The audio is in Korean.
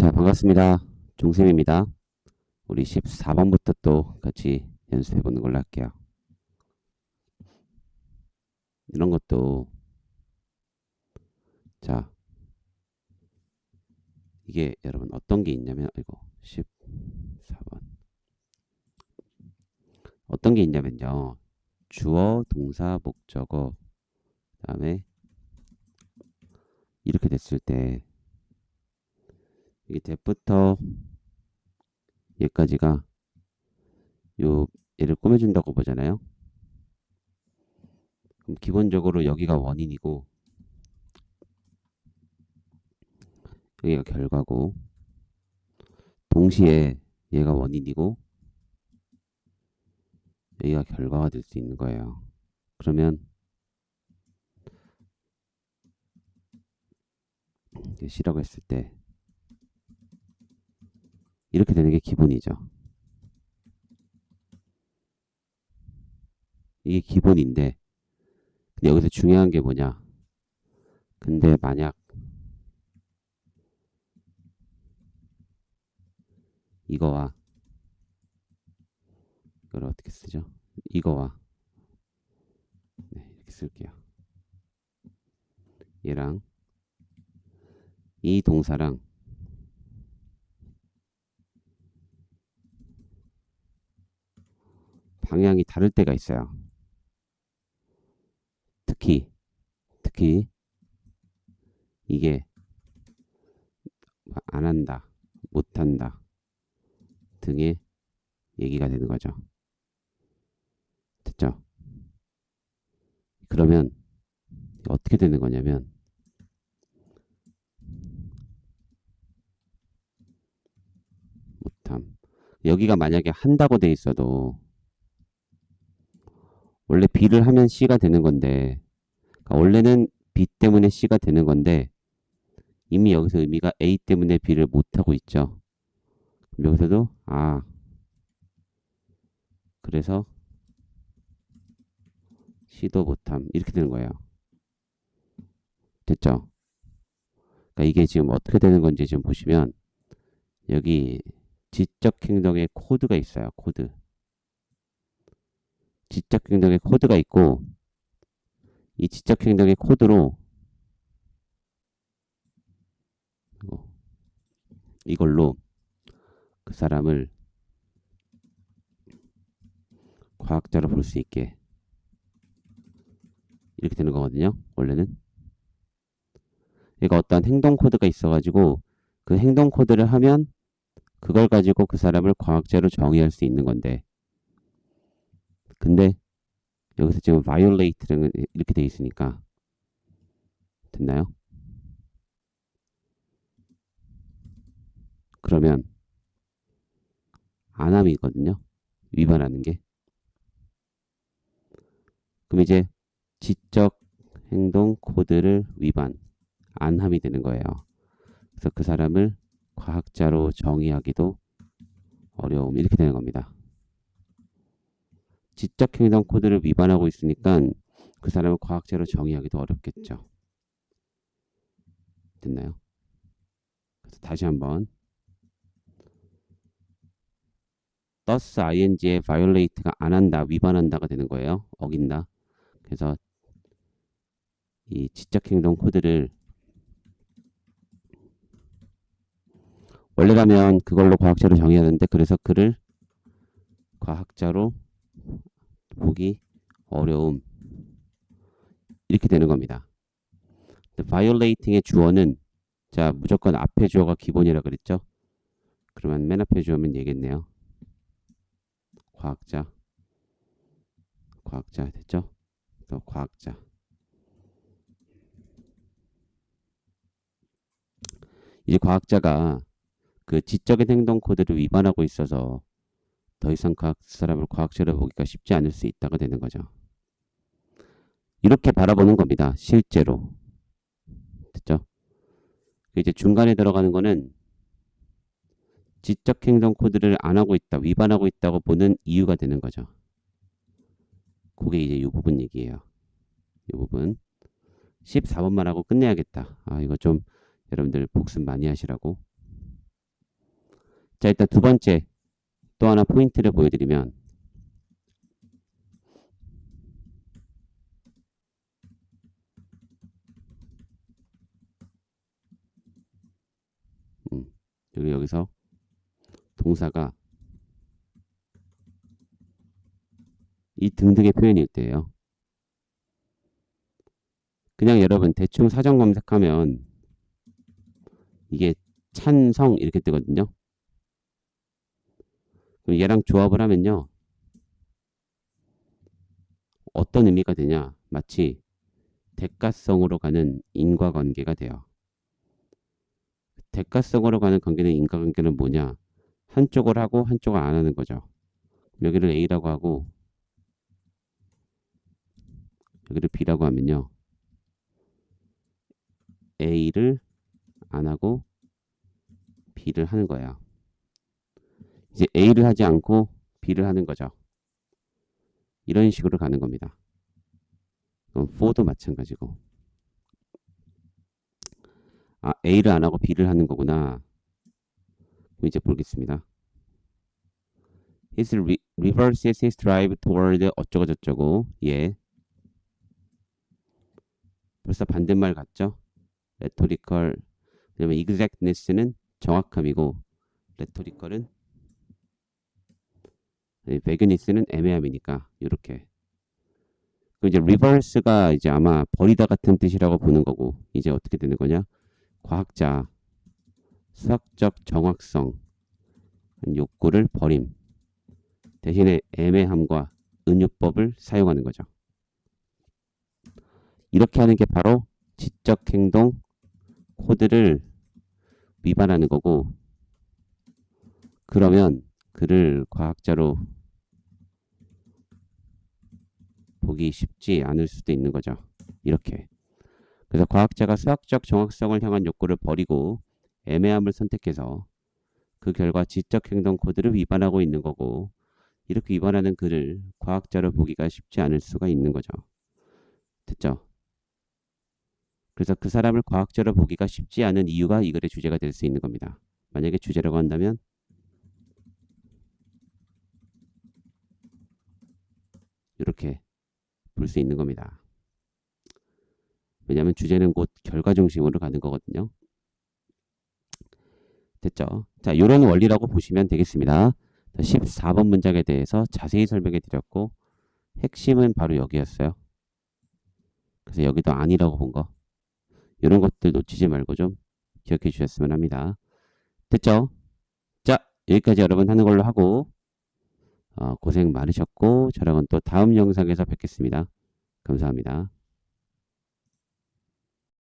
자, 반갑습니다. 종쌤입니다. 우리 14번부터 또 같이 연습해 보는 걸로 할게요. 이런 것도 자, 이게 여러분 어떤 게 있냐면 이거 14번 어떤 게 있냐면요. 주어, 동사, 목적어 그다음에 이렇게 됐을 때 이게 대부터 얘까지가 요 얘를 꾸며준다고 보잖아요. 그럼 기본적으로 여기가 원인이고 여기가 결과고 동시에 얘가 원인이고 여기가 결과가 될 수 있는 거예요. 그러면 C라고 했을 때 이렇게 되는 게 기본이죠. 이게 기본인데 근데 여기서 중요한 게 뭐냐? 근데 만약 이거와 이걸 어떻게 쓰죠? 이거와 네, 이렇게 쓸게요. 얘랑 이 동사랑 방향이 다를 때가 있어요. 특히 특히 이게 안 한다, 못 한다 등의 얘기가 되는 거죠. 됐죠? 그러면 어떻게 되는 거냐면 못함 여기가 만약에 한다고 돼 있어도 원래 B를 하면 C가 되는 건데 그러니까 원래는 B 때문에 C가 되는 건데 이미 여기서 의미가 A 때문에 B를 못하고 있죠. 여기서도 아 그래서 C도 못함 이렇게 되는 거예요. 됐죠? 그러니까 이게 지금 어떻게 되는 건지 지금 보시면 여기 지적 행동의 코드가 있어요. 코드. 지적 행동의 코드가 있고 이 지적 행동의 코드로 이걸로 그 사람을 과학자로 볼 수 있게 이렇게 되는 거거든요. 원래는 얘가 어떤 행동 코드가 있어가지고 그 행동 코드를 하면 그걸 가지고 그 사람을 과학자로 정의할 수 있는 건데 근데 여기서 지금 violate는 이렇게 돼 있으니까 됐나요? 그러면 안함이거든요. 위반하는 게. 그럼 이제 지적 행동 코드를 위반, 안함이 되는 거예요. 그래서 그 사람을 과학자로 정의하기도 어려움 이렇게 되는 겁니다. 지적 행동 코드를 위반하고 있으니까 그 사람을 과학자로 정의하기도 어렵겠죠. 됐나요? 그래서 다시 한번 thus ing의 violate가 안 한다, 위반한다가 되는 거예요. 어긴다. 그래서 이 지적 행동 코드를 원래 가면 그걸로 과학자로 정해야 되는데 그래서 그를 과학자로 보기 어려움 이렇게 되는 겁니다. violating의 주어는 자 무조건 앞에 주어가 기본이라 그랬죠. 그러면 맨 앞에 주어면 얘겠네요. 과학자 과학자 됐죠? 또 과학자 이제 과학자가 그 지적인 행동 코드를 위반하고 있어서 더 이상 그 사람을 과학자로 보기가 쉽지 않을 수 있다가 되는 거죠. 이렇게 바라보는 겁니다. 실제로. 됐죠? 이제 중간에 들어가는 거는 지적 행동 코드를 안 하고 있다, 위반하고 있다고 보는 이유가 되는 거죠. 그게 이제 이 부분 얘기예요. 이 부분. 14번만 하고 끝내야겠다. 아, 이거 좀 여러분들 복습 많이 하시라고. 자, 일단 두 번째 또 하나 포인트를 보여드리면 음, 여기 여기서 동사가 이 등등의 표현일 때예요. 그냥 여러분 대충 사전 검색하면 이게 찬성 이렇게 뜨거든요. 얘랑 조합을 하면요. 어떤 의미가 되냐? 마치 대가성으로 가는 인과관계가 돼요. 대가성으로 가는 관계는 인과관계는 뭐냐? 한쪽을 하고 한쪽을 안 하는 거죠. 여기를 A라고 하고 여기를 B라고 하면요. A를 안 하고 B를 하는 거예요. 이제 A를 하지 않고 B를 하는 거죠. 이런 식으로 가는 겁니다. 그럼 for도 마찬가지고. 아, A를 안 하고 B를 하는 거구나. 이제 보겠습니다. His re- reverses his drive toward 어쩌고 저쩌고. 예. 벌써 반대말 같죠? rhetorical. 왜냐면 exactness는 정확함이고 rhetorical은 베그니스는 애매함이니까 이렇게. 그 이제 reverse가 이제 아마 버리다 같은 뜻이라고 보는 거고 이제 어떻게 되는 거냐? 과학자 수학적 정확성 욕구를 버림 대신에 애매함과 은유법을 사용하는 거죠. 이렇게 하는 게 바로 지적 행동 코드를 위반하는 거고 그러면 그를 과학자로 보기 쉽지 않을 수도 있는 거죠. 이렇게. 그래서 과학자가 수학적 정확성을 향한 욕구를 버리고 애매함을 선택해서 그 결과 지적 행동 코드를 위반하고 있는 거고 이렇게 위반하는 그를 과학자로 보기가 쉽지 않을 수가 있는 거죠. 됐죠? 그래서 그 사람을 과학자로 보기가 쉽지 않은 이유가 이 글의 주제가 될 수 있는 겁니다. 만약에 주제라고 한다면 이렇게 볼 수 있는 겁니다. 왜냐하면 주제는 곧 결과 중심으로 가는 거거든요. 됐죠? 자, 이런 원리라고 보시면 되겠습니다. 14번 문장에 대해서 자세히 설명해 드렸고 핵심은 바로 여기였어요. 그래서 여기도 아니라고 본 거. 이런 것들 놓치지 말고 좀 기억해 주셨으면 합니다. 됐죠? 자, 여기까지 여러분 하는 걸로 하고 어, 고생 많으셨고 저랑은 또 다음 영상에서 뵙겠습니다. 감사합니다.